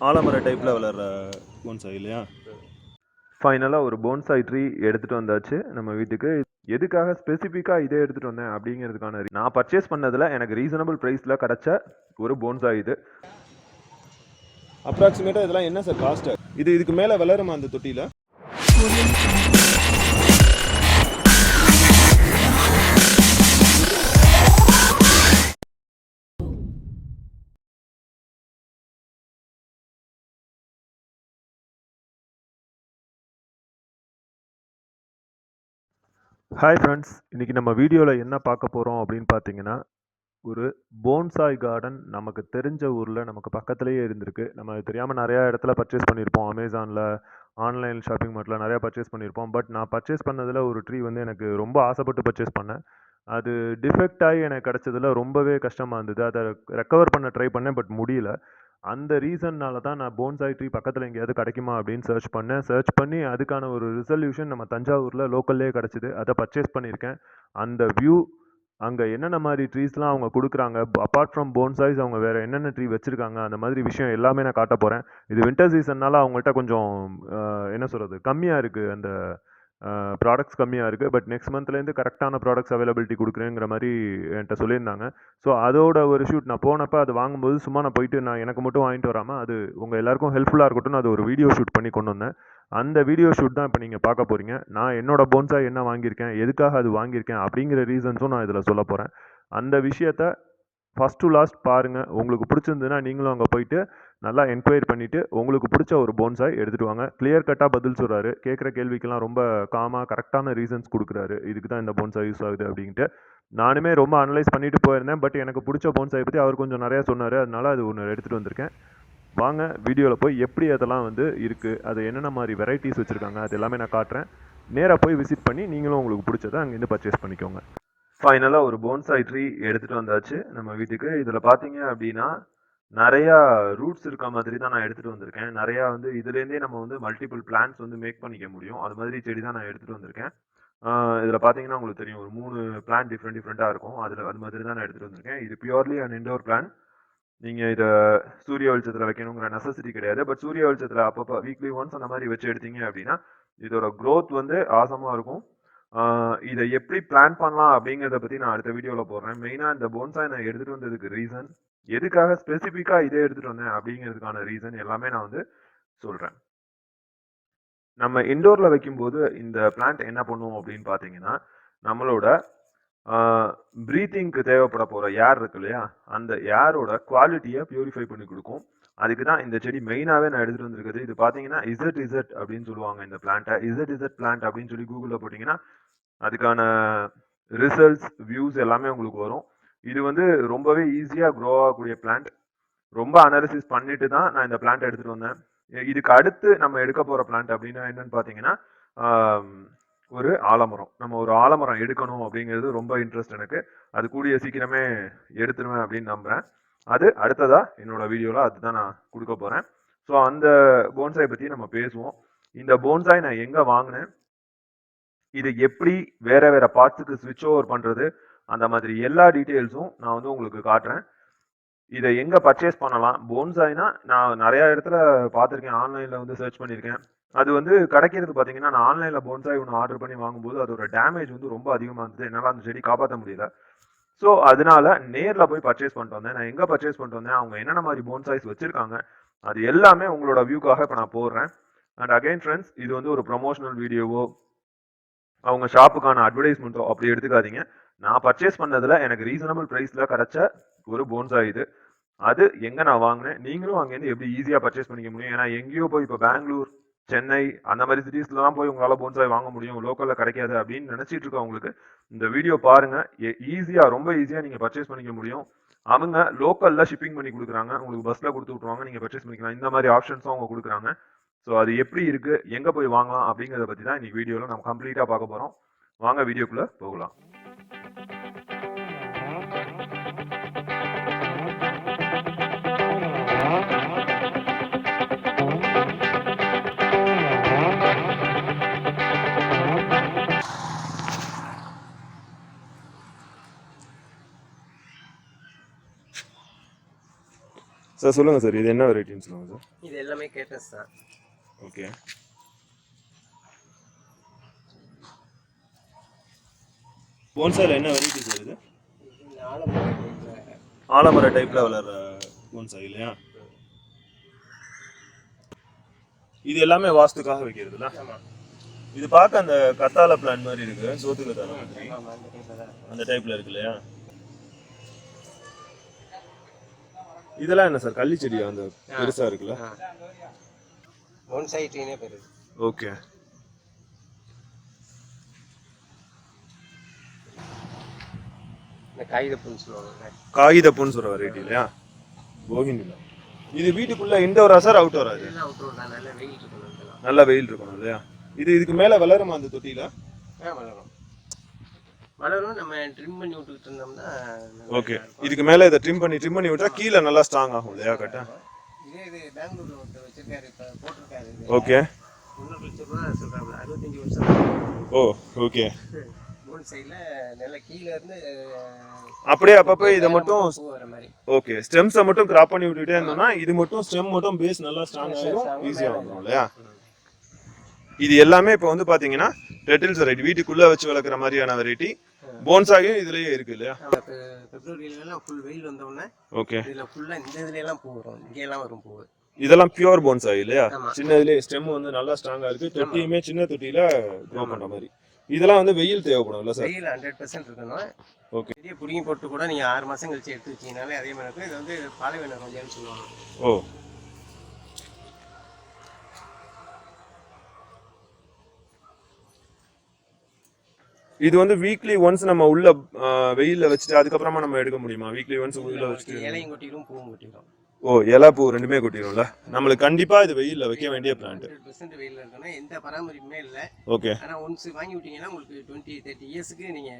ஆலமர டைப்பில் வளர்கிற போன்சாய் இல்லையா? ஃபைனலாக ஒரு போன்சாய் ட்ரீ எடுத்துகிட்டு வந்தாச்சு நம்ம வீட்டுக்கு. எதுக்காக ஸ்பெசிஃபிக்காக இதே எடுத்துகிட்டு வந்தேன் அப்படிங்கிறதுக்கான நான் பர்ச்சேஸ் பண்ணதில் எனக்கு ரீசனபிள் ப்ரைஸில் கிடச்ச ஒரு போன்சாய் இது. அப்ராக்சிமேட்டாக இதெல்லாம் என்ன சார் காஸ்ட்டு இது இதுக்கு மேலே வளருமா அந்த தொட்டியில்? ஹாய் ஃப்ரெண்ட்ஸ் இன்றைக்கி நம்ம வீடியோவில் என்ன பார்க்க போகிறோம் அப்படின்னு பார்த்தீங்கன்னா ஒரு போன்சாய் கார்டன் நமக்கு தெரிஞ்ச ஊரில் நமக்கு பக்கத்துலேயே இருந்திருக்கு. நம்ம தெரியாமல் நிறையா இடத்துல பர்ச்சேஸ் பண்ணியிருப்போம். அமேசானில் ஆன்லைன் ஷாப்பிங் மார்ட்டில் நிறையா பர்ச்சேஸ் பண்ணியிருப்போம். பட் நான் பர்ச்சேஸ் பண்ணதில் ஒரு ட்ரீ வந்து எனக்கு ரொம்ப ஆசைப்பட்டு பர்ச்சேஸ் பண்ணேன். அது டிஃபெக்ட் ஆகி எனக்கு கிடச்சதில் ரொம்பவே கஷ்டமாக இருந்தது. அதை ரெக்கவர் பண்ண ட்ரை பண்ணேன் பட் முடியல. அந்த ரீசன்னால தான் நான் போன்சாய் ட்ரீ பக்கத்தில் எங்கேயாவது கிடைக்குமா அப்படின்னு சர்ச் பண்ணேன். சர்ச் பண்ணி அதுக்கான ஒரு ரிசல்யூஷன் நம்ம தஞ்சாவூரில் லோக்கல்லே கிடச்சிது. அதை பர்ச்சேஸ் பண்ணியிருக்கேன். அந்த வியூ அங்கே என்னென்ன மாதிரி ட்ரீஸ்லாம் அவங்க கொடுக்குறாங்க? அப்பார்ட் ஃப்ரம் போன்சாய்ஸ் அவங்க வேறு என்னென்ன ட்ரீ வச்சுருக்காங்க? அந்த மாதிரி விஷயம் எல்லாமே நான் காட்ட போகிறேன் இது வின்டர் சீசன்னால் அவங்கள்ட்ட கொஞ்சம் என்ன சொல்கிறது கம்மியாக இருக்குது அந்த ப்ராடக்ட்ஸ் கம்மியாக இருக்குது பட் நெக்ஸ்ட் மந்த்லேருந்து கரெக்டான ப்ராடக்ட்ஸ் அவைலபிலிட்டி கொடுக்குறேங்கிற மாதிரி என்கிட்ட சொல்லியிருந்தாங்க. ஸோ அதோட ஒரு ஷூட் நான் போனப்போ அது வாங்கும்போது சும்மா நான் போயிட்டு நான் எனக்கு மட்டும் வாங்கிட்டு வராமல் அது உங்கள் எல்லாருக்கும் ஹெல்ப்ஃபுல்லாக இருக்கட்டும் அது ஒரு வீடியோ ஷூட் பண்ணி கொண்டு வந்தேன். அந்த வீடியோ ஷூட் தான் இப்போ நீங்கள் பார்க்க போகிறீங்க நான் என்னோட போன்ஸாக என்ன வாங்கியிருக்கேன்? எதுக்காக அது வாங்கியிருக்கேன்? அப்படிங்கிற ரீசன்ஸும் நான் இதில் சொல்ல போகிறேன் அந்த விஷயத்த ஃபஸ்ட் டு லாஸ்ட் பாருங்கள் உங்களுக்கு பிடிச்சிருந்ததுன்னா நீங்களும் அங்கே போயிட்டு நல்லா என்கொயரி பண்ணிவிட்டு உங்களுக்கு பிடிச்ச ஒரு போன்ஸாக எடுத்துகிட்டு வாங்க. கிளியர் கட்டாக பதில் சொல்கிறாரு கேட்குற கேள்விக்கெல்லாம் ரொம்ப காமாக கரெக்டான ரீசன்ஸ் கொடுக்குறாரு. இதுக்கு தான் இந்த போன்ஸாக யூஸ் ஆகுது அப்படின்ட்டு. நானுமே ரொம்ப அனலைஸ் பண்ணிட்டு போயிருந்தேன். பட் எனக்கு பிடிச்ச போன்ஸாய் பற்றி அவர் கொஞ்சம் நிறையா சொன்னார். அதனால் அது ஒன்று எடுத்துகிட்டு வந்திருக்கேன். வாங்க வீடியோவில் போய் எப்படி அதெல்லாம் வந்து இருக்குது அது என்னென்ன மாதிரி வெரைட்டிஸ் வச்சுருக்காங்க அது எல்லாமே நான் காட்டுறேன். நேராக போய் விசிட் பண்ணி நீங்களும் உங்களுக்கு பிடிச்சதை அங்கேருந்து பர்ச்சேஸ் பண்ணிக்கோங்க. ஃபைனலாக ஒரு போன்சாய் ட்ரீ எடுத்துகிட்டு வந்தாச்சு. நம்ம வீட்டுக்கு. இதில் பார்த்தீங்க அப்படின்னா நிறையா ரூட்ஸ் இருக்க மாதிரி தான் நான் எடுத்துகிட்டு வந்திருக்கேன். நிறையா வந்து இதுலேருந்தே நம்ம வந்து மல்டிபிள் பிளான்ஸ் வந்து மேக் பண்ணிக்க முடியும். அது மாதிரி செடி தான் நான் எடுத்துகிட்டு வந்திருக்கேன். இதில் பார்த்தீங்கன்னா உங்களுக்கு தெரியும். ஒரு மூணு பிளான் டிஃப்ரெண்ட் டிஃப்ரெண்ட்டாக இருக்கும். அதில் அது மாதிரி தான் நான் எடுத்துகிட்டு வந்திருக்கேன். இது பியூர்லி அண்ட் இண்டோர் பிளான் நீங்கள் இதை சூரிய வெளிச்சத்தில் வைக்கணுங்கிற நெசசிட்டி கிடையாது. பட் சூரிய வெளிச்சத்தில் அப்பப்போ வீக்லி ஒன்ஸ் அந்த மாதிரி வச்சு எடுத்தீங்க அப்படின்னா இதோட க்ரோத் வந்து ஆசமாக இருக்கும். இதை எப்படி பிளான் பண்ணலாம் அப்படிங்கிறத பற்றி நான் அடுத்த வீடியோவில் போடுறேன். மெயினாக இந்த போன்சாய் நான் எடுத்துகிட்டு வந்ததுக்கு ரீசன் எதுக்காக ஸ்பெசிஃபிக்காக இதே எடுத்துகிட்டு வந்தேன் அப்படிங்கிறதுக்கான ரீசன் எல்லாமே நான் வந்து சொல்கிறேன் நம்ம இண்டோரில் வைக்கும்போது இந்த பிளான்ட் என்ன பண்ணுவோம் அப்படின்னு பார்த்தீங்கன்னா நம்மளோட ப்ரீத்திங்க்கு தேவைப்பட போகிற ஏர் இருக்கு இல்லையா? அந்த ஏரோட குவாலிட்டியை பியூரிஃபை பண்ணி கொடுக்கும். அதுக்கு தான் இந்த செடி மெயினாகவே நான் எடுத்துகிட்டு வந்திருக்குது இது பார்த்தீங்கன்னா இசட் இசட் அப்படின்னு சொல்லுவாங்க இந்த பிளான்ட்டை இசட் இசட் பிளான்ட் அப்படின்னு சொல்லி கூகுளில் போட்டிங்கன்னா அதுக்கான ரிசல்ட்ஸ் வியூஸ் எல்லாமே உங்களுக்கு வரும். இது வந்து ரொம்பவே ஈஸியாக க்ரோ ஆகக்கூடிய பிளான்ட் ரொம்ப அனாலிசிஸ் பண்ணிட்டு தான் நான் இந்த பிளான்ட் எடுத்துகிட்டு வந்தேன். இதுக்கு அடுத்து நம்ம எடுக்க போகிற பிளான்ட் அப்படின்னா என்னன்னு பார்த்தீங்கன்னா ஒரு ஆலமரம். நம்ம ஒரு ஆலமரம் எடுக்கணும் அப்படிங்கிறது ரொம்ப இன்ட்ரெஸ்ட் எனக்கு. அது கூடிய சீக்கிரமே எடுத்துருவேன் அப்படின்னு நம்புகிறேன் அது அடுத்ததாக என்னோட வீடியோவில் அதுதான் நான் கொடுக்க போகிறேன் ஸோ அந்த போன்சாய் பற்றி நம்ம பேசுவோம். இந்த போன்சாய் நான் எங்கே வாங்கினேன்? இது எப்படி வேற வேற பார்ட்ஸுக்கு ஸ்விட்ச் ஓவர் பண்ணுறது அந்த மாதிரி எல்லா டீட்டெயில்ஸும் நான் வந்து உங்களுக்கு காட்டுறேன். இதை எங்கே பர்ச்சேஸ் பண்ணலாம்? போன்சாய்னா நான் நிறைய இடத்துல பார்த்துருக்கேன். ஆன்லைனில் வந்து சர்ச் பண்ணியிருக்கேன். அது வந்து கிடைக்கிறது பார்த்தீங்கன்னா நான் ஆன்லைனில் போன்சாய் ஒன்று ஆர்டர் பண்ணி வாங்கும்போது அதோட டேமேஜ் வந்து ரொம்ப அதிகமாக இருந்தது. என்னால் அந்த செடி காப்பாற்ற முடியல. ஸோ அதனால நேரில் போய் பர்ச்சேஸ் பண்ணிட்டு வந்தேன். நான் எங்கே பர்ச்சேஸ் பண்ணிட்டு வந்தேன்? அவங்க என்னென்ன மாதிரி போன்சாய்ஸ் வச்சிருக்காங்க? அது எல்லாமே உங்களோட வியூக்காக இப்போ நான் போடுறேன். அண்ட் அகைன் ஃப்ரெண்ட்ஸ் இது வந்து ஒரு ப்ரொமோஷனல் வீடியோவோ அவங்க ஷாப்புக்கான அட்வர்டைஸ்மெண்ட்டோ அப்படி எடுத்துக்காதீங்க. நான் பர்ச்சேஸ் பண்ணதில் எனக்கு ரீசனபிள் ப்ரைஸில் கிடைச்ச ஒரு போன்சாய் இது. அது எங்கே நான் வாங்கினேன்? நீங்களும் அங்கேருந்து எப்படி ஈஸியாக பர்ச்சேஸ் பண்ணிக்க முடியும்? ஏன்னா எங்கேயோ போய் இப்போ பெங்களூர் சென்னை அந்த மாதிரி சிட்டிஸ்ல தான் போய் உங்களால் போன்சாய் வாங்க முடியும். லோக்கலில் கிடைக்காது அப்படின்னு நினைச்சிட்டு இருக்கவங்களுக்கு இந்த வீடியோ பாருங்கள் ஈஸியாக ரொம்ப ஈஸியாக நீங்கள் பர்ச்சேஸ் பண்ணிக்க முடியும். அவங்க லோக்கலில் ஷிப்பிங் பண்ணி கொடுக்குறாங்க. உங்களுக்கு பஸ்ஸில் கொடுத்து விட்ருவாங்க நீங்கள் பர்ச்சேஸ் பண்ணிக்கலாம். இந்த மாதிரி ஆப்ஷன்ஸும் அவங்க கொடுக்குறாங்க. ஸோ அது எப்படி இருக்குது எங்கே போய் வாங்கலாம்? அப்படிங்கிறத பற்றி தான் இன்றைக்கி வீடியோவில் நம்ம கம்ப்ளீட்டாக பார்க்க போகிறோம் வாங்க வீடியோக்குள்ளே போகலாம். சார் சொல்லுங்கள் சார் இது என்ன வெரைட்டின்னு சொல்லுங்கள் சார் இது எல்லாமே கேட்டஸ் தான். ஓகே போன்சாயில் என்ன வெரைட்டி சார் இது. ஆலமர டைப்பில் வளர்ற போன்சாய் இல்லையா? இது எல்லாமே வாஸ்துக்காக வைக்கிறதுல இது பார்க்க அந்த கத்தாழை பிளான் மாதிரி இருக்கு. சோத்து கத்தாழை மாதிரி. அந்த டைப்ல இருக்கு இல்லையா? இதெல்லாம் என்ன சார் கள்ளி செடியா? அந்த பெருசா இருக்குல்ல? Bonsai tree-னே பேரு. ஓகே. இந்த காகிதப்புன்னு சொல்லுவாங்க. காகிதப்புன்னு சொல்ற வெரைட்டி இல்லையா? போகினிலா இது வீட்டுக்குள்ள இன்டோரா சார் அவுட்டோரா இது? நல்ல வெயில் இருக்கணும் நல்ல வெயில் இருக்கணும் இல்லையா? இது இதுக்கு மேல வளருமா அந்த தொட்டியில? வளரும். வளரும். நம்ம ட்ரிம் பண்ணி விட்டுக்கிட்டு இருந்தோம்னா ஓகே. இதுக்கு மேல இதை ட்ரிம் பண்ணி ட்ரிம் பண்ணி விட்டா கீழே நல்லா ஸ்ட்ராங் ஆகும் இல்லையா கரெக்டா? இதே இது பெங்களூர்ல ஓகே. ஓ ஓகே. அப்படியே அப்பப்போ இதை மட்டும் ஓகே. ஸ்டெம்ஸை மட்டும் கிராப் பண்ணி விட்டுட்டே இருந்தோம்னா இது மட்டும் ஸ்டெம் மட்டும் பேஸ் நல்லா ஸ்ட்ராங் ஆகும் ஈஸியாக வந்துடும் இல்லையா? இது எல்லாமே இப்போ வந்து பாத்தீங்கன்னா ரெட்டில்ஸ் வெரைட்டி வீட்டுக்குள்ள வச்சு வளர்க்குற மாதிரியான வெரைட்டி போன்ஸாகும் இதுலயே இருக்கு இல்லையா? பிப்ரவரியில எல்லாம் ஃபுல் வெயில் வந்த உடனே ஓகே. இதுல ஃபுல்லா இந்த இதுல எல்லாம் பூ வரும். இங்க எல்லாம் வரும் பூ இதெல்லாம் பியூர் போன்ஸாய் இல்லையா? ஆமா. சின்ன இதுலயே ஸ்டெம் வந்து நல்லா ஸ்ட்ராங்கா இருக்கு. தொட்டியுமே சின்ன தொட்டியில க்ரோ பண்ற மாதிரி. இதெல்லாம் வந்து வெயில் தேவைப்படும் இல்ல சார் வெயில் ஹண்ட்ரட் பர்சன்ட் இருக்கணும். ஓகே செடியை புடுங்கி போட்டு கூட நீங்க ஆறு மாசம் கழிச்சு எடுத்து வச்சீங்கனாலே அதே மாதிரி இருக்கும். இது வந்து பாலைவன ரோஜான்னு சொல்லுவாங்க. ஓ. இது வந்து வீக்லி ஒன்ஸ் நம்ம உள்ள வெயில்ல வச்சுட்டு அதுக்கப்புறமா நம்ம எடுக்க முடியுமா? வீக்லி ஒன்ஸ் உள்ள வச்சுட்டு இலையும் கொட்டிடும் பூவும் கொட்டிடும். ஓ இலை பூ ரெண்டுமே கொட்டிடும்ல? நம்மளுக்கு கண்டிப்பா இது வெயில்ல வைக்க வேண்டிய பிளான்ட் பர்சன்ட் வெயில் இருக்கணும் எந்த பராமரிப்புமே இல்லை. ஓகே ஆனா ஒன்ஸ் வாங்கி விட்டீங்கன்னா உங்களுக்கு டுவெண்ட்டி தேர்ட்டி இயர்ஸ்க்கு நீங்க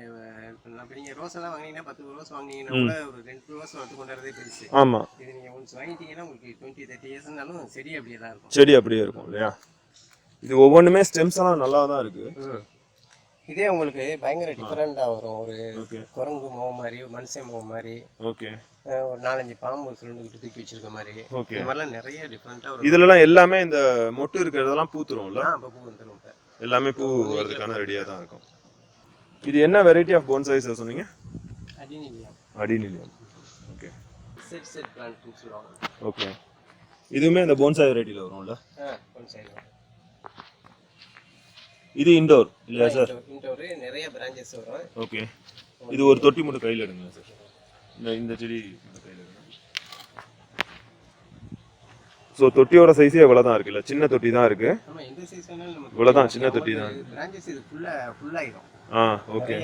இப்போ நீங்க ரோஸ் எல்லாம் வாங்கினீங்கன்னா பத்து ரோஸ் வாங்கினீங்கன்னா கூட ஒரு ரெண்டு ரோஸ் வந்து கொண்டாடுறதே பெருசு. ஆமா. இது நீங்க ஒன்ஸ் வாங்கிட்டீங்கன்னா உங்களுக்கு டுவெண்ட்டி தேர்ட்டி இயர்ஸ்னாலும் செடி அப்படியே தான் இருக்கும். செடி அப்படியே இருக்கும் இல்லையா? இது ஒவ்வொன்றுமே ஸ்டெம்ஸ் எல்லாம் நல்லா தான் இருக்கு இதே உங்களுக்கு பயங்கர டிஃபரெண்டா வரும். ஒரு குரங்கு முகம் மாதிரி மனுஷன் முகம் மாதிரி. ஓகே ஒரு நாலஞ்சு பாம்பு சுருண்டுக்கிட்டு தூக்கி வச்சிருக்க மாதிரி. ஓகே. இந்த மாதிரிலாம் நிறைய டிஃப்ரெண்டா வரும் இதுலலாம் எல்லாமே இந்த மொட்டு இருக்கிறதெல்லாம் பூத்துரும்ல? ஆ இப்போ பூ வந்துடும் எல்லாமே பூ வரதுக்கான ரெடியா தான் இருக்கும். இது என்ன வெரைட்டி ஆஃப் போன்சாய் சார் சொன்னீங்க? அடினிலியா அடிநிலியம். ஓகே. செட் செட் பிளான்ட்னு சொல்லுவாங்க. ஓகே. இதுவுமே இந்த போன்சாய் வெரைட்டியில் வரும்ல? சரி இது இண்டோர் இல்லையா சார் இன்டோரு நிறைய பிரான்ச்சஸ் வரும். ஓகே. இது ஒரு தொட்டி மட்டும் கையில் எடுங்க சார் இந்த இந்த செடி ஸோ தொட்டியோட சைஸே இவ்வளோ தான் இருக்குல்ல சின்ன தொட்டி தான் இருக்கு இவ்வளவுதான், சின்ன தொட்டி தான். ஆ ஓகே.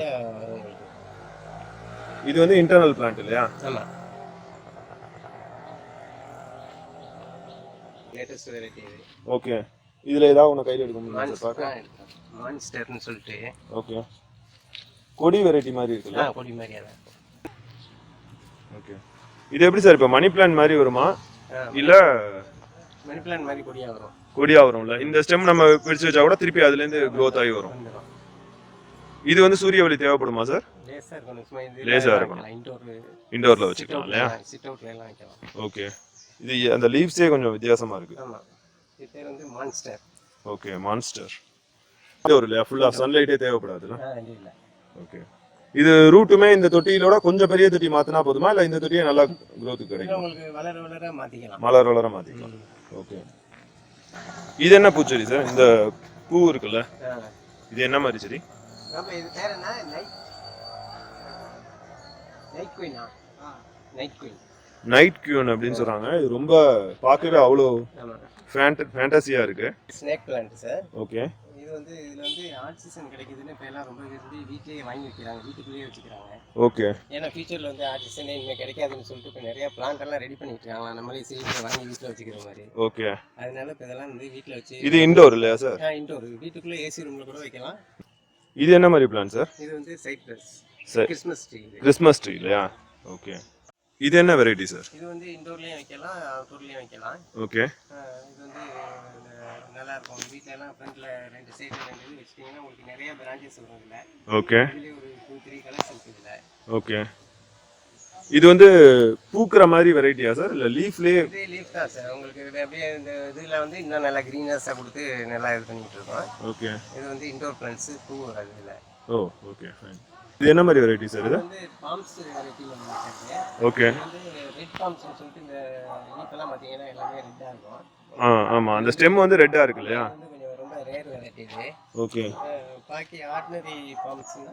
இது வந்து இன்டர்னல் பிளான்ட் இல்லையா? ஆமா. லேட்டஸ்ட் வெரைட்டி இது. ஓகே இதில் ஏதாவது ஒன்று கையில் எடுக்க முடியும் பார்க்க. மான்ஸ்டர்னு சொல்லிட்டு. ஓகே கொடி வெரைட்டி மாதிரி இருக்குல்ல? கொடி மாதிரியா இது எப்படி சார் இப்போ மணி பிளான்ட் மாதிரி வருமா? இல்ல மணி பிளான் மாதிரி கொடியா வரும். கொடியா வரும்ல? இந்த ஸ்டெம் நம்ம பிரிச்சு வச்சா கூட திருப்பி அதுல இருந்து growth ஆகி வரும். இது வந்து சூரிய ஒளி தேவைப்படுமா சார்? லேசா இருக்கணும் சும்மா இது லேசா இருக்கணும். இன்டோர் இண்டோர்ல வச்சுக்கலாம் இல்லையா? ஓகே இது அந்த லீவ்ஸே கொஞ்சம் வித்தியாசமா இருக்கு. ஆமா. இது பேர் வந்து மான்ஸ்டர் ஓகே மான்ஸ்டர் இது ஒரு இல்லையா ஃபுல்லா சன்லைட்டே தேவைப்படாதுல்ல? ஓகே இது ரூட்டுமே இந்த தொட்டியிலோட கொஞ்சம் பெரிய தொட்டி மாத்தினா போதுமா? இல்ல இந்த தொட்டியே நல்லா இது கிடைக்கும்? உங்களுக்கு வளர வளர மாத்திக்கலாம். மலர் வளர மாத்திக்கலாம். ஓகே இது என்ன பூச்செடி சார்? இந்த பூ இருக்குல்ல. இது என்ன மாதிரி செடி? இது பேர் என்ன? நைட் நைட் குயினா நைட் குயின் நைட் கியூன் அப்படின்னு சொல்றாங்க. இது ரொம்ப பார்க்கவே அவ்வளோ ஃபேண்டசியா இருக்கு. ஸ்னேக் பிளான்ட் சார் ஓகே இது வந்து இதுல வந்து ஆக்சிஜன் கிடைக்குதுன்னு இப்போ எல்லாம் ரொம்ப விரும்பி வீட்லயே வாங்கி வைக்கிறாங்க வீட்டுக்குள்ளேயே வச்சுக்கிறாங்க. ஓகே. ஏன்னா ஃபியூச்சர்ல வந்து ஆக்சிஜன் இனிமேல் கிடைக்காதுன்னு சொல்லிட்டு இப்போ நிறைய பிளான்ட் எல்லாம் ரெடி பண்ணிட்டு இருக்காங்க நம்மளே சிலிண்டர் வாங்கி வீட்டில் வச்சுக்கிற மாதிரி. ஓகே. அதனால இப்போ இதெல்லாம் வந்து வீட்டில் வச்சு இது இண்டோர் இல்லையா சார் இன்டோர் வீட்டுக்குள்ளே ஏசி ரூம்ல கூட வைக்கலாம். இது என்ன மாதிரி பிளான் சார் இது வந்து சைப்ரஸ் சரி கிறிஸ்மஸ் ட்ரீ கிறிஸ்மஸ் ட்ரீ இல்லையா? ஓகே. இது என்ன வெரைட்டி சார் இது வந்து இன்டோர்லயும் வைக்கலாம் அவுட்டோர்லயும் வைக்கலாம். ஓகே. இது வந்து நல்லா இருக்கும் வீட்டில எல்லாம் ஃப்ரண்ட்ல ரெண்டு சைடு ரெண்டு இது வச்சிட்டீங்கன்னா உங்களுக்கு நிறைய பிரான்ச்சஸ் வரும் இதுல. ஓகே இதுலயே ஒரு டூ த்ரீ கலர்ஸ் இருக்கு இதுல. ஓகே இது வந்து பூக்குற மாதிரி வெரைட்டியா சார் இல்ல லீஃப்லயே இது லீஃப் தான் சார் உங்களுக்கு இது அப்படியே இந்த இதில் வந்து இன்னும் நல்லா க்ரீனஸாக கொடுத்து நல்லா இது பண்ணிட்டு இருக்கோம். ஓகே இது வந்து இன்டோர் பிளான்ஸ் பூ வராது இதில். ஓ ஓகே ஃபைன் இது என்ன மாதிரி வெரைட்டி சார் இது? வந்து பாம்ஸ் வச்சுருக்கு ஓகே வந்து ரெட் பாம்ஸ்னு சொல்லிட்டு இந்த லீஃபெல்லாம் பார்த்தீங்கன்னா எல்லாமே ரெட்டாக இருக்கும். ஆ ஆமா. அந்த ஸ்டெம் வந்து ரெட்டா இருக்கு இல்லையா? ஓகே. பாக்கி ஆர்டினரி பாம்ஸ்னா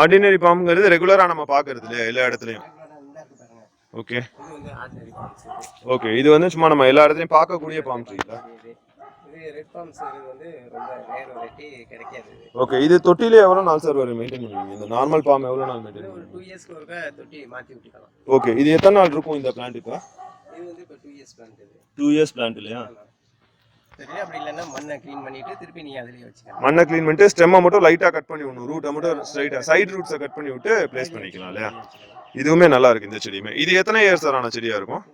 ஆர்டினரி பாம்புங்கிறது ரெகுலரா நம்ம பாக்குறது இல்லையா எல்லா இடத்துலயும்? ஓகே. ஓகே. இது வந்து சும்மா நம்ம எல்லா இடத்துலயும் பார்க்கக்கூடிய பாம் ட்ரீ இது இது. ரெட் பாம்ஸ் இது வந்து ரொம்ப ரேர் வெரைட்டி கிடைக்காது இது. ஓகே. இது தொட்டிலே எவ்வளவு நாள் சார் வரும் மெயின்டைன் பண்ணுவீங்க? இந்த நார்மல் பாம் எவ்வளவு நாள் மெயின்டைன் பண்ணுவீங்க? ஓகே. இது எத்தனை நாள் இருக்கும் இந்த பிளான்ட்டுக்கு டூ இயர்ஸ் பிளான்ட் இல்லையா? சரி அப்படி இல்லைன்னா மண்ணை க்ளீன் பண்ணிட்டு திருப்பி நீங்கள் அதிலேயே வச்சுக்கலாம். மண்ணை க்ளீன் பண்ணிட்டு ஸ்டெம்மை மட்டும் லைட்டா கட் பண்ணி விடணும். ரூட்டை மட்டும் ஸ்ட்ரைட்டா சைடு ரூட்ஸை கட் பண்ணி விட்டு ப்ளேஸ் பண்ணிக்கலாம் இல்லையா? இதுவுமே நல்லா இருக்கு இந்த செடியுமே. இது எத்தனை இயர்ஸ் சார் ஆன செடியா இருக்கும்?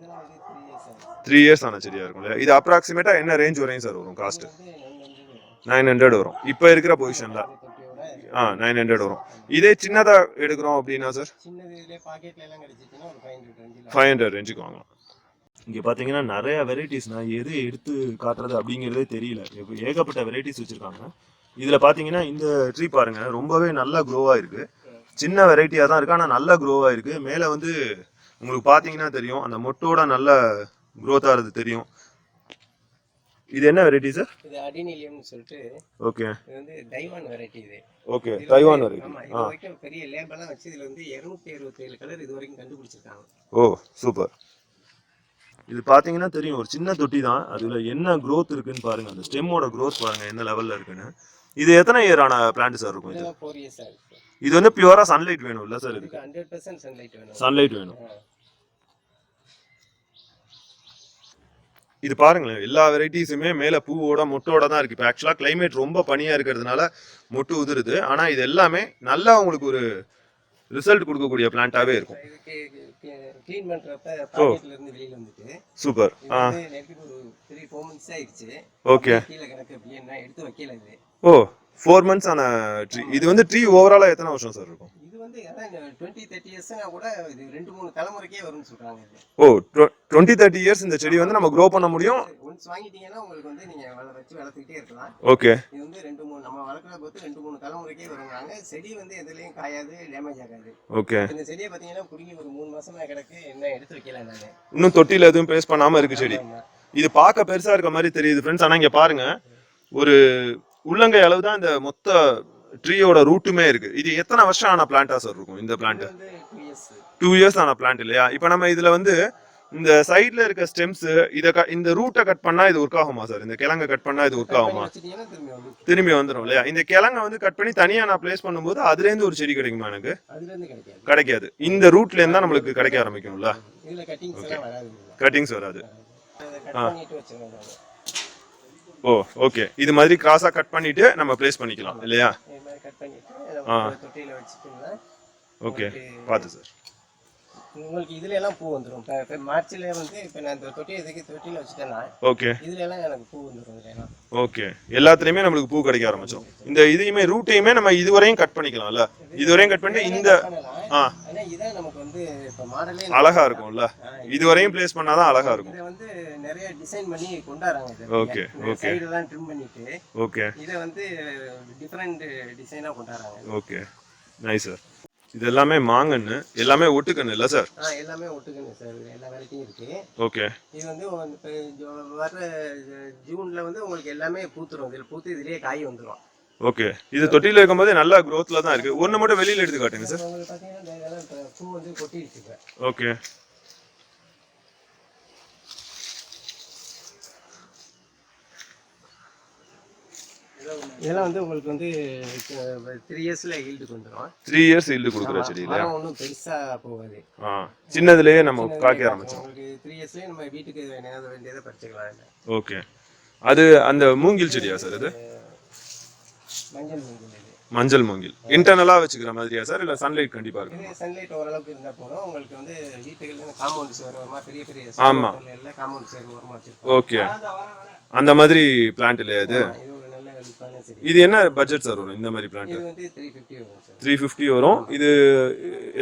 த்ரீ இயர்ஸ் ஆன செடியா இருக்கும் இல்லையா? இது அப்ராக்சிமேட்டா என்ன ரேஞ்ச் வரையும் சார் வரும் காஸ்ட் இது வந்து நைன் ஹண்ட்ரட் வரும். இப்போ இருக்கிற பொசிஷன்ல ஆ நைன் ஹண்ட்ரட் வரும். இதே சின்னதா எடுக்கிறோம் அப்படின்னா சார் ஃபைவ் ஹண்ட்ரட் ரேஞ்சுக்கு வாங்கலாம். இங்கே பார்த்தீங்கன்னா நிறைய வெரைட்டிஸ் நான் எது எடுத்து காட்டுறது அப்படிங்கிறதே தெரியல. ஏகப்பட்ட வெரைட்டிஸ் வச்சுருக்காங்க. இதில் பார்த்தீங்கன்னா இந்த ட்ரீ பாருங்க ரொம்பவே நல்லா க்ரோவாக இருக்கு சின்ன வெரைட்டியாக தான் இருக்கு ஆனால் நல்லா க்ரோவாக இருக்கு மேலே வந்து உங்களுக்கு பார்த்தீங்கன்னா தெரியும் அந்த மொட்டோட நல்ல க்ரோத் ஆகிறது தெரியும். இது என்ன வெரைட்டி சார் இது அடினிலியம்னு சொல்லிட்டு ஓகே இது வந்து தைவான் வெரைட்டி இது. ஓகே தைவான் வெரைட்டி ஆமா இது வரைக்கும் பெரிய லேபெல்லாம் வச்சு இதுல வந்து இருநூத்தி அறுபத்தேழு கலர் இது வரைக்கும் கண்டுபிடிச்சிருக்காங்க. ஓ சூப்பர் இது பார்த்தீங்கன்னா தெரியும் ஒரு சின்ன தொட்டி தான் அதில் என்ன growth இருக்குன்னு பாருங்க. அந்த ஸ்டெம்மோட growth பாருங்க என்ன லெவலில் இருக்குன்னு. இது எத்தனை இயர் ஆன பிளான்ட் சார் இருக்கும் இது? இது வந்து பியூரா சன்லைட் வேணும் இல்ல சார் இதுக்கு? இதுக்கு ஹண்ட்ரட் பர்சன்ட் சன்லைட் வேணும். சன்லைட் வேணும். இது பாருங்களேன் எல்லா வெரைட்டிஸுமே மேல பூவோட மொட்டோட தான் இருக்கு. இப்போ ஆக்சுவலாக climate ரொம்ப பனியா இருக்கிறதுனால மொட்டு உதிருது. ஆனா இது எல்லாமே நல்லா உங்களுக்கு ஒரு ரிசல்ட் கொடுக்கக்கூடிய பிளான்ட்டாவே இருக்கும். க்ளீன் பண்றப்ப பாக்கெட்ல இருந்து வெளியில வந்துட்டு சூப்பர். த்ரீ ஃபோர் மந்த்ஸ் ஆயிடுச்சு. ஓகே. கீழே கிடக்கு அப்படியே என்ன எடுத்து வைக்கல இது. ஓ ஃபோர் மந்த்ஸ் ஆன ட்ரீ இது வந்து ட்ரீ ஓவராலா எத்தனை வருஷம் சார் இருக்கும்? இது வந்து டுவெண்ட்டி தேர்ட்டி இயர்ஸ்னா கூட இது ரெண்டு மூணு தலைமுறைக்கே வரும்னு சொல்றாங்க ஓ டுவெண்ட்டி தேர்ட்டி இயர்ஸ் இந்த செடி வந்து நம்ம க்ரோ பண்ண முடியும். ஒன்ஸ் வாங்கிட்டீங்கன்னா உங்களுக்கு வந்து நீங்க வச்சு வளர்த்துக்கிட்டே இருக்கலாம். ஓகே. இது வந்து ரெண்டு மூணு நம்ம வளர்க்குற பொறுத்து ரெண்டு மூணு தலைமுறைக்கே வருங்கிறாங்க செடி வந்து எதுலயும் காயாது டேமேஜ் ஆகாது. ஓகே. இந்த செடியை பார்த்தீங்கன்னா பிடிங்கி ஒரு மூணு மாசமா கிடக்கு. என்ன எடுத்து வைக்கல நான். இன்னும் தொட்டில எதுவும் பேஸ் பண்ணாம இருக்கு செடி. இது பார்க்க பெருசா இருக்க மாதிரி தெரியுது ஃப்ரெண்ட்ஸ் ஆனா இங்க பாருங்க. ஒரு உள்ளங்கை அளவு தான் இந்த மொத்த ட்ரீயோட ரூட்டுமே இருக்கு. இது எத்தனை வருஷம் ஆன பிளான்டா சார் இருக்கும் இந்த பிளான்ட் டூ இயர்ஸ் ஆன பிளான்ட் இல்லையா? இப்போ நம்ம இதுல வந்து இந்த சைடுல இருக்க ஸ்டெம்ஸ் இத இந்த ரூட்டை கட் பண்ணா இது ஒர்க் ஆகுமா சார் இந்த கிழங்க கட் பண்ணா இது ஒர்க் ஆகுமா? திரும்பி வந்து திரும்பி வந்துடும் இல்லையா? இந்த கிழங்க வந்து கட் பண்ணி தனியா நான் பிளேஸ் பண்ணும்போது அதுல இருந்து ஒரு செடி கிடைக்குமா எனக்கு? கிடைக்காது. இந்த ரூட்ல இருந்தா நம்மளுக்கு கிடைக்க ஆரம்பிக்கும்ல? கட்டிங்ஸ் வராது ஓ ஓகே இது மாதிரி கிராஸா கட் பண்ணிட்டு நம்ம பிளேஸ் பண்ணிக்கலாம் இல்லையா? ஆ. ஓகே பார்த்து சார் உங்களுக்கு இதுல எல்லாம் பூ வந்துடும் இப்போ மார்ச்ல வந்து இப்போ நான் இந்த தொட்டி இதுக்கு தொட்டியில வச்சுட்டேன்னா ஓகே. இதுல எல்லாம் எனக்கு பூ வந்துடும் இதுல ஓகே. எல்லாத்துலயுமே நம்மளுக்கு பூ கிடைக்க ஆரம்பிச்சோம் இந்த இதையுமே ரூட்டையுமே நம்ம இதுவரையும் கட் பண்ணிக்கலாம்ல? இதுவரையும் கட் பண்ணிட்டு இந்த ஆ. இதான் நமக்கு வந்து இப்போ மாடலே அழகா இருக்கும்ல? இதுவரையும் பிளேஸ் பண்ணாதான் அழகா இருக்கும். இதை வந்து நிறைய டிசைன் பண்ணி கொண்டாடுறாங்க இதை. Okay, okay. சைடெல்லாம் ட்ரிம் பண்ணிட்டு ஓகே. இதை வந்து டிஃப்ரெண்ட் டிசைனாக கொண்டாடுறாங்க. ஓகே. நைஸ் சார் இது எல்லாமே மாங்கன்னு எல்லாமே ஒட்டுக்கண்ணு இல்ல சார்? ஆ எல்லாமே ஒட்டுக்கணும் சார். எல்லா வெரைட்டியும் இருக்கு. ஓகே. இது வந்து இப்போ வர ஜூன்ல வந்து உங்களுக்கு எல்லாமே பூத்துரும். இதில் பூத்து இதுலயே காய் வந்துடும் ஓகே. இது தொட்டியில இருக்கும்போது நல்ல growthல தான் இருக்கு. ஒண்ணு மட்டும் வெளியில எடுத்து காட்டுங்க சார். உங்களுக்கு பார்த்தீங்கன்னா இந்த இதெல்லாம் இப்ப பூ வந்து கொட்டிடுச்சு இப்போ ஓகே. இதெல்லாம் வந்து உங்களுக்கு வந்து த்ரீ இயர்ஸ்ல ஈல்டுக்கு வந்துடும் த்ரீ இயர்ஸ் இல்லு கொடுக்குற செடி இல்லையா மரம் ஒன்றும் பெருசா போகாது. ஆ சின்னதுலயே நம்ம காய்க்க ஆரம்பிச்சோம் உங்களுக்கு த்ரீ இயர்ஸ்லயே நம்ம வீட்டுக்கு வேணாத வேண்டியதை பறிச்சுக்கலாம் ஓகே. அது அந்த மூங்கில் செடியா சார் இது? மஞ்சள் மூங்கில் மஞ்சள் மூங்கில். இன்டர்னலா வச்சுக்கிற மாதிரியா சார்? இல்ல சன்லைட் கண்டிப்பா இருக்கும்? சன்லைட் ஓரளவுக்கு இருந்தால் போதும். உங்களுக்கு வந்து வீட்டுகளில் காம்பவுண்ட் சேர் வருமா? பெரிய பெரிய ஆமா. எல்லாம் காம்பவுண்ட் சேர் வருமா வச்சிருக்கோம் ஓகே. அந்த மாதிரி பிளான்ட் இல்லையா இது இது என்ன பட்ஜெட் சார் வரும் இந்த மாதிரி பிளான்ட் இது வந்து த்ரீ ஃபிஃப்டி வரும் இது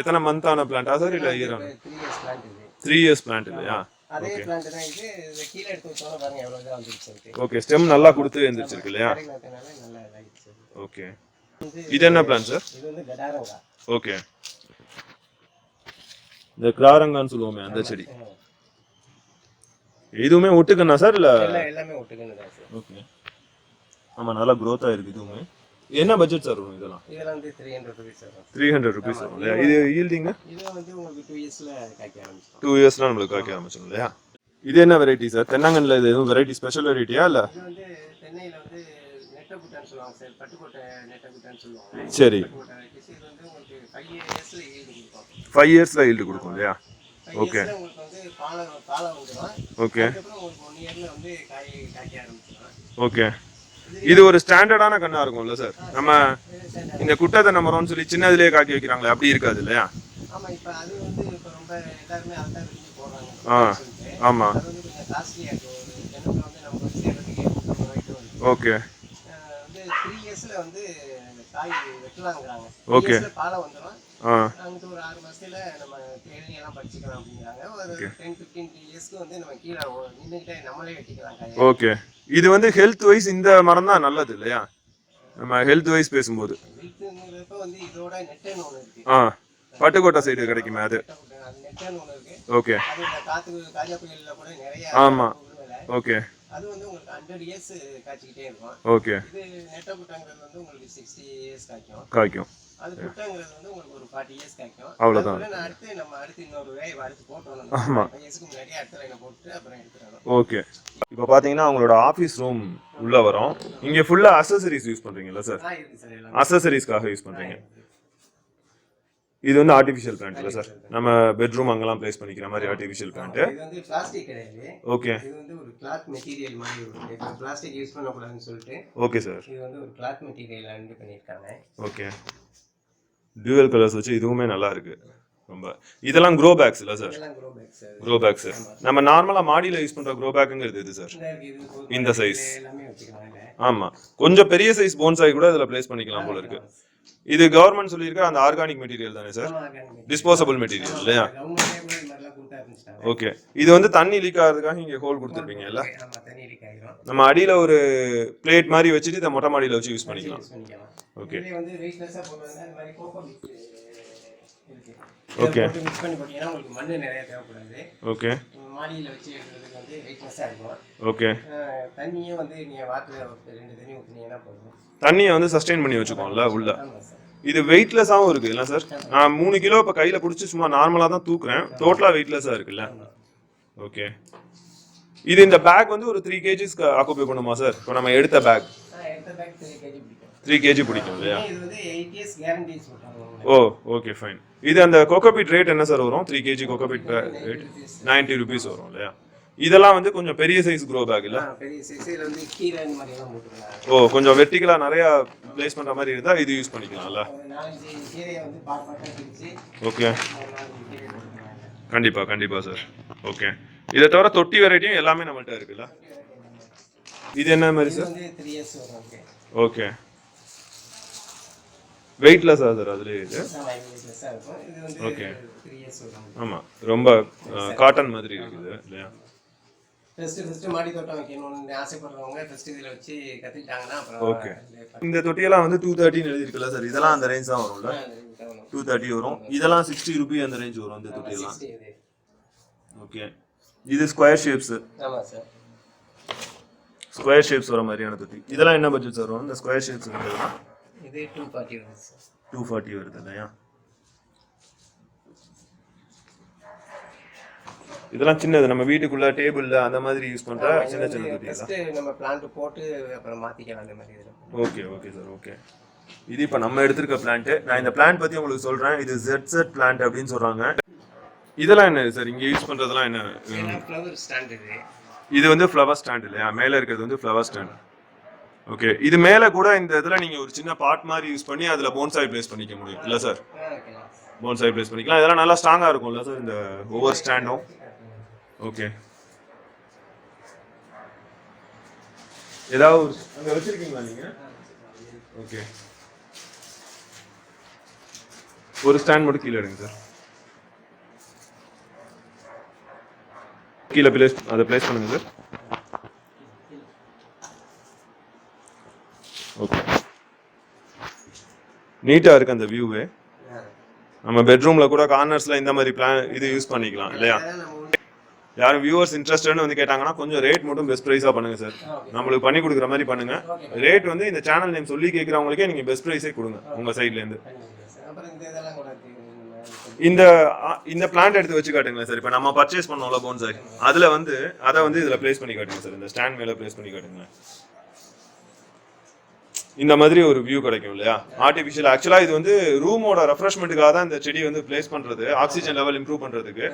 எத்தனை மந்த் ஆன பிளான்ட்டா சார் இல்லை இயர் த்ரீ இயர்ஸ் பிளான்ட் இது. த்ரீ இயர்ஸ் பிளான்ட் இல்லையா? அதே பிளான்ட் தான் இது. இதை கீழே எடுத்து வச்சோம்னா பாருங்க எவ்வளோ தான் வந்துருச்சு இருக்கு ஓகே ஸ்டெம் நல்லா கொடுத்து எழுந்திரிச்சிருக்கு இல்லையா? ஓகே இது என்ன பிளான் சார் இது வந்து கடாரங்கா. ஓகே இந்த கிராரங்கான்னு சொல்லுவோமே அந்த செடி. இதுவுமே ஒட்டுக்கண்ணா சார் இல்லை எல்லாம் சார் ஓகே ஆமாம் நல்லா க்ரோத்தாக இருக்குது இதுவுமே. என்ன பட்ஜெட் சார் வரும் இதெல்லாம்? இதெல்லாம் வந்து த்ரீ ஹண்ட்ரட் ருபீஸ் வரும் த்ரீ ஹண்ட்ரட் ருபீஸ் வரும் இல்லையா? இது ஈல்டிங்க இது வந்து உங்களுக்கு டூ இயர்ஸில் காய்க்க ஆரம்பிச்சிடும். டூ இயர்ஸ்லாம் நம்மளுக்கு காய்க்க ஆரம்பிச்சிடும் இல்லையா? இது என்ன வெரைட்டி சார் தென்னங்கன்ல இது எதுவும் வெரைட்டி ஸ்பெஷல் வெரைட்டியா இல்லை? இது வந்து தென்னையில் வந்து சொல்லுவாங்க சார் பட்டுக்கோட்டை நெட்டக்குட்டான்னு சொல்லுவாங்க. சரி. பட்டுக்கோட்டை varieties. இது வந்து உங்களுக்கு ஃபைவ் இயர்ஸில் ஈல்டு கொடுக்கும் ஃபைவ் இயர்ஸில் ஈல்டு கொடுக்கும் இல்லையா? ஃபைவ் இயர்ஸில் உங்களுக்கு வந்து பாலை பாலை வந்துடும் ஓகே அதுக்கப்புறம் உங்களுக்கு ஒன் இயரில் வந்து காய் காய்க்க ஆரம்பிச்சிடும். ஓகே இது ஒரு ஸ்டாண்டர்டான கண்ணா இருக்கும்ல சார் நம்ம இந்த குட்டை தென்னை மரம்னு சொல்லி சின்னதுலேயே காக்கி வைக்கிறாங்களே அப்படி இருக்காது இல்லையா? ஆமாம் இப்போ அது வந்து இப்போ ரொம்ப எல்லாருமே அதான் விரும்பி போடுறாங்க ஆ சொல்லிட்டு ஆமாம் அது வந்து கொஞ்சம் காஸ்ட்லியாக இருக்கும். ஒரு ஜனத்தில் வந்து நம்ம வந்து சேர்றதுக்கு முந்நூறு ரூபாய்க்கு வருது ஓகே. ஓகே. இது வந்து ஹெல்த் வைஸ் இந்த மரம் தான் நல்லது இல்லையா? நம்ம ஹெல்த் வைஸ் பேசும்போது. ஆ பட்டுக்கோட்டை சைடு கிடைக்குமே அது. ஓகே ஆமா. ஓகே அது வந்து உங்களுக்கு ஹண்ட்ரட் இயர்ஸ் காய்ச்சிக்கிட்டே இருக்கும் ஓகே இது நெட்ட குட்டாங்கிறது வந்து உங்களுக்கு சிக்ஸ்டி இயர்ஸ் காய்க்கும். காய்க்கும். அது குட்டாங்கிறது வந்து உங்களுக்கு ஒரு ஃபார்ட்டி இயர்ஸ் காய்க்கும் அவ்வளவுதான். அதுக்குள்ள நான் அடுத்து நம்ம அடுத்து இன்னொரு வேய் அடுத்து போட்டோம் ஆமா. ஃபைவ் இயர்ஸ்க்கு முன்னாடி அடுத்த லைனை போட்டு அப்புறம் எடுத்துடணும். ஓகே இப்போ பார்த்தீங்கன்னா அவங்களோட ஆஃபீஸ் ரூம் உள்ள வரும். இங்கே ஃபுல்லாக அசசரிஸ் யூஸ் பண்ணுறீங்களா சார் இருக்கு அசசரிஸ்க்காக யூஸ் பண்ணுறீங்க இது வந்து ஆர்டிஃபிஷியல் பிளான்ட் இல்லை சார் நம்ம பெட்ரூம் அங்கெல்லாம் ப்ளேஸ் பண்ணிக்கிற மாதிரி ஆர்டிஃபிஷியல் பிளான்ட்டு இது வந்து பிளாஸ்டிக் கிடையாது. ஓகே இது வந்து ஒரு கிளாத் மெட்டீரியல் மாதிரி இப்போ பிளாஸ்டிக் யூஸ் பண்ணக்கூடாதுன்னு சொல்லிட்டு ஓகே சார் இது வந்து ஒரு கிளாத் மெட்டீரியல் பண்ணியிருக்காங்க. ஓகே டியூவல் கலர்ஸ் வச்சு இதுவுமே நல்லா இருக்கு. ரொம்ப. இதெல்லாம் க்ரோ பேக்ஸ் இல்லை சார் க்ரோ பேக்ஸ் நம்ம நார்மலாக மாடியில் யூஸ் பண்ணுற க்ரோ பேக்குங்கிறது இது சார் இந்த இதில் ஆமாம் கொஞ்சம் பெரிய சைஸ் போன்சாய் கூட இதில் ப்ளேஸ் பண்ணிக்கலாம் போல இருக்கு. இது கவர்மெண்ட் சொல்லியிருக்க அந்த ஆர்கானிக் மெட்டீரியல் தானே சார் டிஸ்போசபிள் மெட்டீரியல் இல்லையா? ஓகே இது வந்து தண்ணி லீக் ஆகிறதுக்காக இங்கே ஹோல் கொடுத்துருப்பீங்க இல்ல? நம்ம அடியில் ஒரு பிளேட் மாதிரி வச்சுட்டு இதை மொட்டை மாடியில் வச்சு யூஸ் பண்ணிக்கலாம். இதுலேயே வந்து வெயிட்லெஸ்ஸாக போடுவாங்க அந்த மாதிரி கோகோ Okay. மிக்ஸ் பண்ணி போட்டீங்கன்னா உங்களுக்கு மண்ணு நிறைய தேவைப்படாது ஓகே மாடியில் வச்சு எடுக்கிறதுக்கு வந்து வெயிட்லெஸ்ஸாக இருக்கும் ஓகே தண்ணியும் வந்து நீங்கள் வாட்டரில் ஒரு ரெண்டு தண்ணி ஊற்றினீங்கன்னா போதும் தண்ணியை வந்து சஸ்டெயின் பண்ணி வச்சுக்கோம்ல உள்ள இது வெயிட்லெஸ்ஸாகவும் இருக்கு இல்ல சார் நான் மூணு கிலோ இப்போ கையில் பிடிச்சி சும்மா நார்மலாக தான் தூக்குறேன் டோட்டலாக வெயிட்லெஸ்ஸாக இருக்குல்ல ஓகே இது இந்த பேக் வந்து ஒரு த்ரீ கேஜிஸ்க்கு ஆக்குபை பண்ணுமா சார் இப்போ நம்ம எடுத்த பேக் எடுத்த bag three KG three KG பிடிக்கும் இல்லையா? இது வந்து எயிட் இயர்ஸ் கேரண்டி சொல்கிறாங்க ஓ ஓகே ஃபைன் இது அந்த கோகோபிட் ரேட் என்ன சார் வரும்? Three KG cocopeat rate ninety rupees வரும் இல்லையா? இதெல்லாம் வந்து கொஞ்சம் பெரிய சைஸ் க்ரோ பேக் இல்ல? பெரிய சைஸ் இதில் வந்து ஓ கொஞ்சம் வெர்டிகலாக நிறையா ப்ளேஸ் பண்ணுற மாதிரி இருந்தால் இது யூஸ் பண்ணிக்கலாம்ல? ஓகே கண்டிப்பாக கண்டிப்பாக சார் ஓகே இதை தவிர தொட்டி வெரைட்டியும் எல்லாமே நம்மள்ட்ட இருக்குல்ல? இது என்ன மாதிரி சார் ஓகே ஓகே வெயிட்லெஸ்ஸா சார் அதுலேயே இது. வரும் ஆமாம் ரொம்ப காட்டன் மாதிரி இருக்குது இல்லையா? ஃபர்ஸ்ட் ஃபர்ஸ்ட் மாடி தோட்டம் வைக்கணும்னு ஆசைப்படுறவங்க ஃபர்ஸ்ட் இதில் வச்சு கற்றுக்கிட்டாங்கன்னா அப்புறம் Okay. இந்த தொட்டியெல்லாம் வந்து டூ தேர்ட்டின்னு எழுதிருக்குல்ல சார்? இதெல்லாம் அந்த ரேஞ்ச் தான் வரும்ல? டூ தேர்ட்டி வரும். இதெல்லாம் சிக்ஸ்டி ருபி அந்த ரேஞ்ச் வரும் இந்த தொட்டியெல்லாம். 60 இது. ஓகே இது ஸ்கொயர் ஷேப்ஸ் ஆமாம் சார் ஸ்கொயர் ஷேப்ஸ் வர மாதிரியான தொட்டி. இதெல்லாம் என்ன பட்ஜெட் சார் வரும்? இந்த ஸ்கொயர் ஷேப்ஸ் இது டூ ஃபார்ட்டி வருது சார் டூ ஃபார்ட்டி வருது இல்லையா இதெல்லாம் சின்னது நம்ம வீட்டுக்குள்ள டேபிள்ல அந்த மாதிரி யூஸ் பண்ற சின்ன சின்ன ஃபர்ஸ்ட் நம்ம பிளான்ட் போட்டு அப்புறம் மாற்றிக்கலாம் அந்த மாதிரி ஓகே ஓகே சார் ஓகே இது இப்போ நம்ம எடுத்திருக்க பிளான்ட் நான் இந்த பிளான்ட் பத்தி உங்களுக்கு சொல்றேன். இது ஜெட் செட் பிளான்ட் அப்படின்னு சொல்றாங்க. இதெல்லாம் என்ன சார் இங்க யூஸ் பண்றதெல்லாம் என்ன? இது வந்து ஃப்ளவர் ஸ்டாண்ட் இல்லையா? மேல இருக்கிறது வந்து ஃப்ளவர் ஸ்டாண்ட் ஓகே இது மேல கூட இந்த இதுல நீங்க ஒரு சின்ன பாட் மாதிரி யூஸ் பண்ணி அதுல போன்சாய் பிளேஸ் பண்ணிக்க முடியும். இல்ல சார் போன்சாய் பிளேஸ் பண்ணிக்கலாம். இதெல்லாம் நல்லா ஸ்ட்ராங்கா இருக்கும்ல சார் இந்த ஒவ்வொரு ஸ்டாண்டும் ஓகே ஏதாவது ஒரு அங்கே வச்சிருக்கீங்களா நீங்கள் ஓகே ஒரு ஸ்டாண்ட் மட்டும் கீழே எடுங்க சார் கீழே பிளேஸ் அதை பிளேஸ் பண்ணுங்க சார் நீட்டாக இருக்கு அந்த வியூவே நம்ம பெட்ரூம்ல கூட கார்னர்ஸ்ல இந்த மாதிரி பிளான் இது யூஸ் பண்ணிக்கலாம் இல்லையா? யாரும் வியூவர்ஸ் இன்ட்ரெஸ்டட்னு வந்து கேட்டாங்கன்னா கொஞ்சம் ரேட் மட்டும் பெஸ்ட் ப்ரைஸாக பண்ணுங்க சார் நம்மளுக்கு பண்ணி கொடுக்குற மாதிரி பண்ணுங்க. ரேட் வந்து இந்த சேனல் நேம் சொல்லி கேட்குறவங்களுக்கே நீங்க பெஸ்ட் ப்ரைஸே கொடுங்க உங்க சைட்ல இருந்து. பண்ணிக்கலாம் சார். அப்புறம் இந்த. இந்த பிளான்ட் எடுத்து வச்சு காட்டுங்களேன் சார் இப்போ நம்ம பர்ச்சேஸ் பண்ணோம்ல போன்சாய் அதுல வந்து அதை வந்து இதுல ப்ளேஸ் பண்ணி காட்டுங்க சார் இந்த ஸ்டாண்ட் மேல ப்ளேஸ் பண்ணி காட்டுங்க இந்த மாதிரி ஒரு வியூ கிடைக்கும் இல்லையா ஆர்டிஃபிஷியல் ஆக்சுவலா இது வந்து ரூமோட ரெஃப்ரெஷ்மெண்ட்டுக்காக தான் இந்த செடி வந்து ப்ளேஸ் பண்றது ஆக்சிஜன் லெவல் இம்ப்ரூவ் பண்றதுக்கு.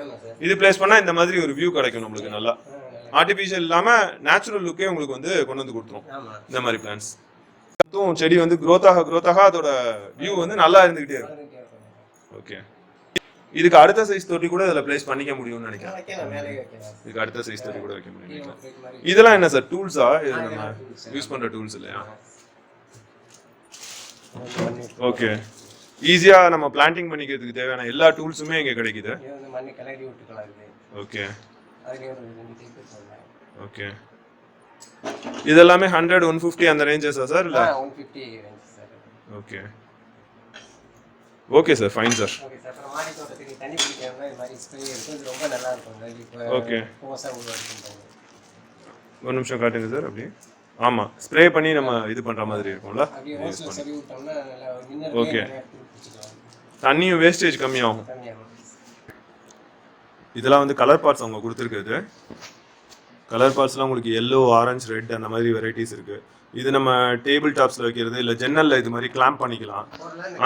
இது ப்ளேஸ் பண்ணா இந்த மாதிரி ஒரு வியூ கிடைக்கும் நம்மளுக்கு நல்லா ஆர்டிஃபிஷியல் இல்லாம நேச்சுரல் லுக்கே உங்களுக்கு வந்து கொண்டு வந்து கொடுத்துரும். இந்த மாதிரி பிளான்ஸ் செடி வந்து growth ஆக growth ஆக அதோட வியூ வந்து நல்லா இருந்துகிட்டே இருக்கும். ஓகே இதுக்கு அடுத்த சைஸ் தொட்டி கூட இதுல ப்ளேஸ் பண்ணிக்க முடியும்னு நினைக்கிறேன். இதுக்கு அடுத்த சைஸ் தொட்டி கூட வைக்க முடியும். இதெல்லாம் என்ன சார் டூல்ஸா இது நம்ம. யூஸ் பண்ற டூல்ஸ் இல்லையா. ஓகே ஈஸியா நம்ம பிளான்டிங் பண்ணிக்கிறதுக்கு தேவையான எல்லா டூல்ஸுமே இங்க கிடைக்குது. ஓகே. ஓகே இதெல்லாமே ஹண்ட்ரட் ஒன் ஃபிஃப்டி அந்த ரேஞ்சஸா சார் இல்ல? ஆ, 150 range sir. Okay okay sir fine sir okay. ஒரு நிமிஷம் காட்டுங்க சார் அப்படி ஆமா. ஸ்ப்ரே பண்ணி நம்ம இது பண்ற மாதிரி இருக்கும்ல? பிடிச்சிக்கலாம். தண்ணியும் வேஸ்டேஜ் கம்மியாகும். இதெல்லாம் வந்து கலர் பார்ட்ஸ் அவங்க கொடுத்துருக்குது கலர் பார்ட்ஸ்லாம் உங்களுக்கு எல்லோ ஆரஞ்சு ரெட் அந்த மாதிரி வெரைட்டிஸ் இருக்கு. இது நம்ம டேபிள் டாப்ஸ்ல வைக்கிறது இல்ல ஜன்னல்ல இது மாதிரி கிளாம்ப் பண்ணிக்கலாம்.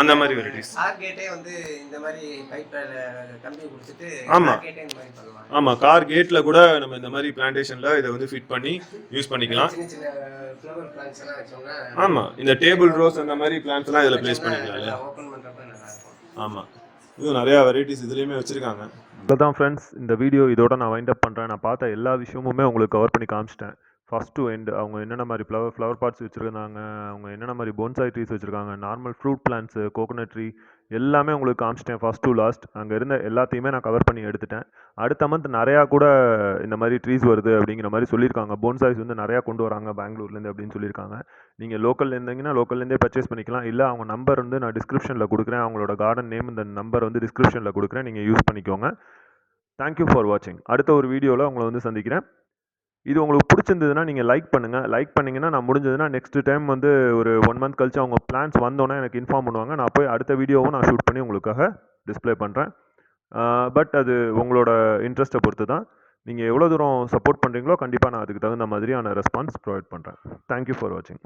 அந்த மாதிரி வெரைட்டிஸ் கார் கேட்டே வந்து இந்த மாதிரி பைப்ல கம்பி கொடுத்துட்டு ஆமா. ஆமா கார் கேட்ல கூட நம்ம இந்த மாதிரி பிளான்டேஷன்ல இதை வந்து ஃபிட் பண்ணி யூஸ் பண்ணிக்கலாம். ஆமா இந்த டேபிள் ரோஸ் அந்த மாதிரி பிளான்ஸ் எல்லாம் இதுல பிளேஸ் பண்ணிக்கலாம் ஆமா. இது நிறைய வெரைட்டிஸ் இதுலயுமே வச்சிருக்காங்க. இவ்வளோதான் ஃப்ரெண்ட்ஸ் இந்த வீடியோ இதோட நான் வைண்ட் அப் பண்ணுறேன் நான் பார்த்த எல்லா விஷயமுமே உங்களுக்கு கவர் பண்ணி காமிச்சிட்டேன். ஃபர்ஸ்ட் டு எண்ட் அவங்க என்னென்ன மாதிரி ஃப்ளவர் ஃப்ளவர் பார்ட்ஸ் வச்சுருக்காங்க அவங்க என்னென்ன மாதிரி போன்சாய் ட்ரீஸ் வச்சுருக்காங்க normal fruit plants coconut tree எல்லாமே உங்களுக்கு காமிச்சிட்டேன் ஃபர்ஸ்ட் டு லாஸ்ட் அங்கே இருந்த எல்லாத்தையுமே நான் கவர் பண்ணி எடுத்துட்டேன். அடுத்த மந்த் நிறையா கூட இந்த மாதிரி ட்ரீஸ் வருது அப்படிங்கிற மாதிரி சொல்லியிருக்காங்க. போன்சாய்ஸ் வந்து நிறையா கொண்டு வராங்க பெங்களூர்லேருந்து அப்படின்னு சொல்லியிருக்காங்க. நீங்கள் லோக்கலில் இருந்தீங்கன்னா லோக்கல்லேருந்தே பர்ச்சேஸ் பண்ணிக்கலாம். இல்லை அவங்க நம்பர் வந்து நான் டிஸ்கிரிப்ஷனில் கொடுக்குறேன். அவங்களோட கார்டன் நேம் இந்த நம்பர் வந்து டிஸ்கிரிப்ஷனில் கொடுக்குறேன். நீங்கள் யூஸ் பண்ணிக்கோங்க. தேங்க்யூ ஃபார் வாட்சிங் அடுத்த ஒரு வீடியோவில் உங்களை வந்து சந்திக்கிறேன். இது உங்களுக்கு பிடிச்சிருந்ததுன்னா நீங்கள் லைக் பண்ணுங்கள் லைக் பண்ணிங்கன்னா நான் முடிஞ்சதுன்னா நெக்ஸ்ட் டைம் வந்து ஒரு ஒன் மந்த் கழிச்சு அவங்க பிளான்ஸ் வந்தோன்னே எனக்கு இன்ஃபார்ம் பண்ணுவாங்க. நான் போய் அடுத்த வீடியோவும் நான் ஷூட் பண்ணி உங்களுக்காக டிஸ்ப்ளே பண்ணுறேன் பட் அது உங்களோட இன்ட்ரெஸ்ட்டை பொறுத்து தான் நீங்கள் எவ்வளோ தூரம் சப்போர்ட் பண்ணுறீங்களோ கண்டிப்பாக நான் அதுக்கு தகுந்த மாதிரியான ரெஸ்பான்ஸ் ப்ரொவைட் பண்ணுறேன் தேங்க்யூ ஃபார் வாட்சிங்